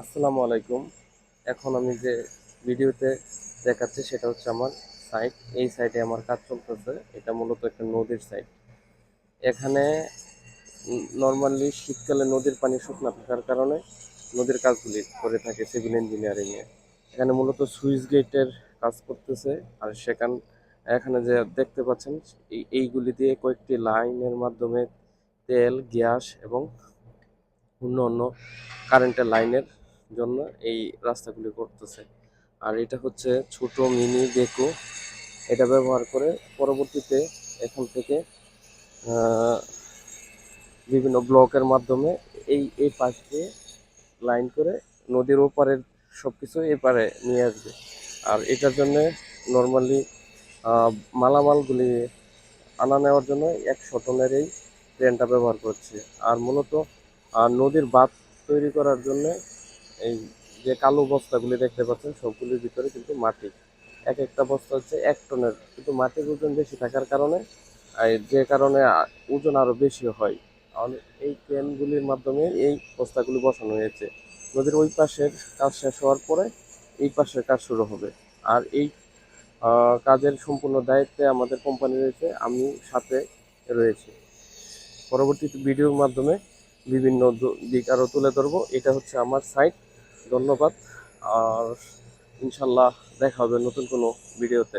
আসসালামু আলাইকুম। এখন আমি যে ভিডিওতে দেখাচ্ছি সেটা হচ্ছে আমার সাইট এই সাইটে আমার কাজ চলতেছে। এটা মূলত একটা নদীর সাইট এখানে নর্মালি শীতকালে নদীর পানি শুকনা থাকার কারণে নদীর কাজগুলি করে থাকে সিভিল ইঞ্জিনিয়ারিংয়ে এখানে মূলত সুইচ গেটের কাজ করতেছে। আর সেখান, এখানে যে দেখতে পাচ্ছেন, এই- এইগুলি দিয়ে কয়েকটি লাইনের মাধ্যমে তেল, গ্যাস এবং অন্য অন্য কারেন্টের লাইনের জন্য এই রাস্তাগুলি করতেছে। আর এটা হচ্ছে ছোট মিনি ডেকো। এটা ব্যবহার করে পরবর্তীতে এখান থেকে বিভিন্ন ব্লকের মাধ্যমে এই এই পাশ দিয়ে লাইন করে নদীর ওপারের সব কিছু এপারে নিয়ে আসবে। আর এটার জন্য নর্মালি মালামালগুলি আনা নেওয়ার জন্য একশো টনের এই ট্রেনটা ব্যবহার করছে। আর মূলত নদীর বাঁধ তৈরি করার জন্য এই যে কালো বস্তাগুলি দেখতে পাচ্ছেন, সবগুলির ভিতরে কিন্তু মাটি। এক একটা বস্তা হচ্ছে এক টনের, কিন্তু মাটির ওজন বেশি থাকার কারণে যে কারণে ওজন আরও বেশি হয়। এই ক্রেনগুলির মাধ্যমে এই বস্তাগুলি বসানো হয়েছে। নদীর ওই পাশের কাজ শেষ হওয়ার পরে এই পাশের কাজ শুরু হবে। আর এই কাজের সম্পূর্ণ দায়িত্বে আমাদের কোম্পানি রয়েছে, আমি সাথে রয়েছি। পরবর্তী ভিডিওর মাধ্যমে বিভিন্ন দিক আরও তুলে ধরবো। এটা হচ্ছে আমার সাইট ধন্যবাদ। আর ইনশাল্লাহ দেখা হবে নতুন কোনো ভিডিওতে।